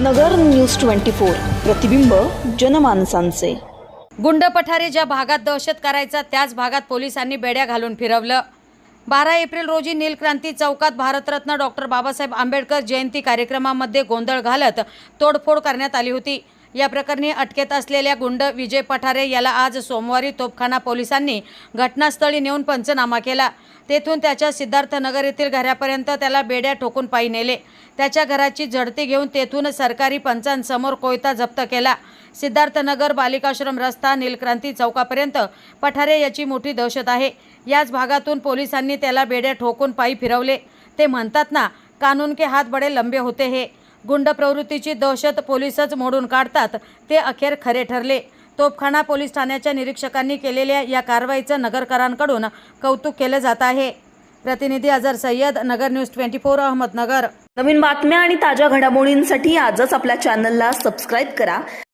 नगर news twenty four. प्रतिबिंब जनमानसांचे. गुंड पठारे ज्या भागात दहशत करायचा त्याच भागात पोलिसांनी बेड्या घालून फिरवलं. बारा एप्रिल रोजी नीलक्रांती चौकात भारतरत्न डॉक्टर बाबासाहेब आंबेडकर जयंती कार्यक्रमामध्ये गोंधळ घालत तोडफोड करण्यात आली होती. या प्रकरणी अटकेत असलेल्या गुंड विजय पठारे याला आज सोमवारी तोपखाना पोलिसांनी घटनास्थळी नेऊन पंचनामा केला. तेथून त्याच्या सिद्धार्थनगर येथील घरापर्यंत त्याला बेड्या ठोकून पायी नेले. त्याच्या घराची झडती घेऊन तेथून सरकारी पंचांसमोर कोयता जप्त केला. सिद्धार्थनगर बालिकाश्रम रस्ता नीलक्रांती चौकापर्यंत पठारे याची मोठी दहशत आहे. याच भागातून पोलिसांनी त्याला बेड्या ठोकून पायी फिरवले. ते म्हणतात ना कानून के हात बडे लंबे होते हे. गुंड प्रवृत्तीची दहशत पोलीसच मोडून काढतात ते अखेर खरे ठरले. तोपखाना पोलीस ठाण्याच्या निरीक्षकांनी केलेल्या या कारवाईचं नगरकरांकडून कौतुक केलं जात आहे. प्रतिनिधी Azhar Sayyad Nagar news twenty four Ahmednagar. नवीन बातम्या आणि ताज्या घडामोडींसाठी आजच आपल्या चॅनलला सबस्क्राईब करा.